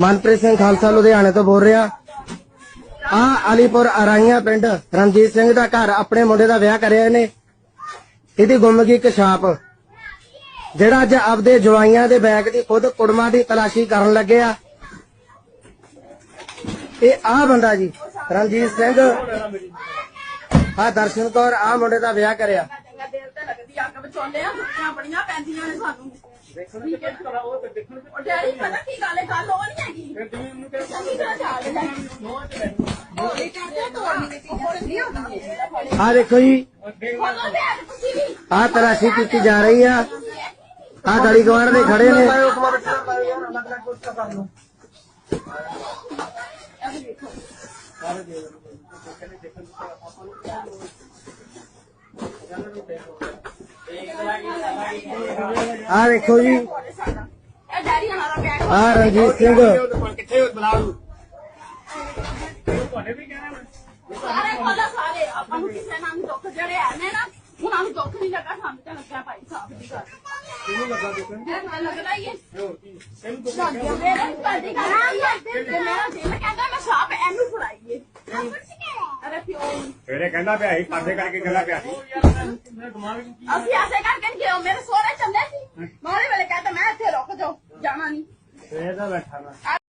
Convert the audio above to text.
ਮਨਪ੍ਰੀਤ ਸਿੰਘ ਖਾਲਸਾ ਲੁਧਿਆਣੇ ਤੋਂ ਬੋਲ ਰਿਹਾ। ਆ ਅਲੀਪੁਰ ਅਰਾਈਆਂ ਪਿੰਡ ਰਣਜੀਤ ਸਿੰਘ ਦਾ ਘਰ ਆਪਣੇ ਮੁੰਡੇ ਦਾ ਵਿਆਹ ਕਰਿਆ ਇਹਨੇ। ਇਹਦੀ ਗੁੰਮ ਗਈ ਕਸ਼ਾਪ ਜਿਹੜਾ ਅੱਜ ਆਪਦੇ ਜਵਾਈਆਂ ਦੇ ਬੈਗ ਦੀ ਖੁਦ ਕੁੜਮਾ ਦੀ ਤਲਾਸ਼ੀ ਕਰਨ ਲੱਗਿਆ ਇਹ ਆ ਬੰਦਾ ਜੀ, ਰਣਜੀਤ ਸਿੰਘ। ਆ ਦਰਸ਼ਨ ਕੌਰ ਆ ਮੁੰਡੇ ਦਾ ਵਿਆਹ ਕਰਿਆ। ਵਿਚੋਲੇ ਆ ਸੁੱਕੀਆਂ ਬੜੀਆਂ ਪੈਂਦੀਆਂ ਨੇ ਸਾਨੂੰ। ਠੀਕ ਹੈ ਨਾ? ਉਹ ਡੈਡੀ ਪਤਾ ਕੀ ਗੱਲ ਹੈ ਗੱਲ ਉਹ ਨਹੀਂ ਹੈਗੀ। ਚੰਗੀ ਤਰ੍ਹਾਂ ਚਾਲ ਲੈ ਇਹ ਕਰਦੇ ਤੋੜਨੀ ਸੀ ਹੁਣ ਨਹੀਂ ਹੁੰਦਾ ਆ ਦੇਖੋ ਜੀ। ਆ ਤਲਾਸ਼ੀ ਕੀਤੀ ਜਾ ਰਹੀ ਆ। ਆ ਗਲੀ ਗਵਾਰ ਦੇ ਖੜੇ ਨੇ। ਆ ਦੇਖੋ ਜੀ ਇਹ ਡੈਡੀ ਹਮਾਰਾ ਬੈਗ ਆ ਰਣਜੀਤ ਸਿੰਘ। ਕਿੱਥੇ ਬੁਲਾ ਲੂ ਸਾਰੇ ਖੋਲੋ ਸਾਰੇ ਆਪਾਂ ਨੂੰ ਕਿਸੇ ਨਾਲ ਨੀ ਦੁੱਖ ਜਿਹੜੇ ਆ। ਨੇ ਨਾ ਉਹਨਾਂ ਨੂੰ ਦੁੱਖ ਨਹੀਂ ਲੱਗਾ ਸਾਨੂੰ ਤੇ ਲੱਗਿਆ ਭਾਈ ਸਾਹਿਬ ਦੀ ਗੱਲ ਕਿਹਨੂੰ ਲੱਗਾ ਦੁੱਖ ਇਹ ਮੈਨੂੰ ਲੱਗਦਾ ਹੀ ਹੈ। ਤੈਨੂੰ ਦੁੱਖ ਮੇਰੇ ਤੁਹਾਡੀ ਗੱਲ ਹੈ ਤੇ ਮੇਰਾ ਦਿਲ ਕਹਿੰਦਾ ਮੈਂ ਸਾਪ ਇਹਨੂੰ ਫੜਾਈਏ ਫੇਰੇ ਕਹਿੰਦਾ ਪਿਆ ਸੀ ਪਾਸੇ ਕਰਕੇ ਕਹਿੰਦਾ ਪਿਆ ਸੀ। ਅਸੀਂ ਐਸੇ ਕਰਕੇ ਗਏ ਮੇਰੇ ਸੋਹਰੇ ਚੱਲੇ ਸੀ। ਮਾਰੇ ਵੇਲੇ ਕਹਿੰਦਾ ਮੈਂ ਇੱਥੇ ਰੁਕ ਜਾਓ ਜਾਣਾ ਨਹੀਂ ਫੇਰ ਤਾਂ ਬੈਠਾ ਨਾ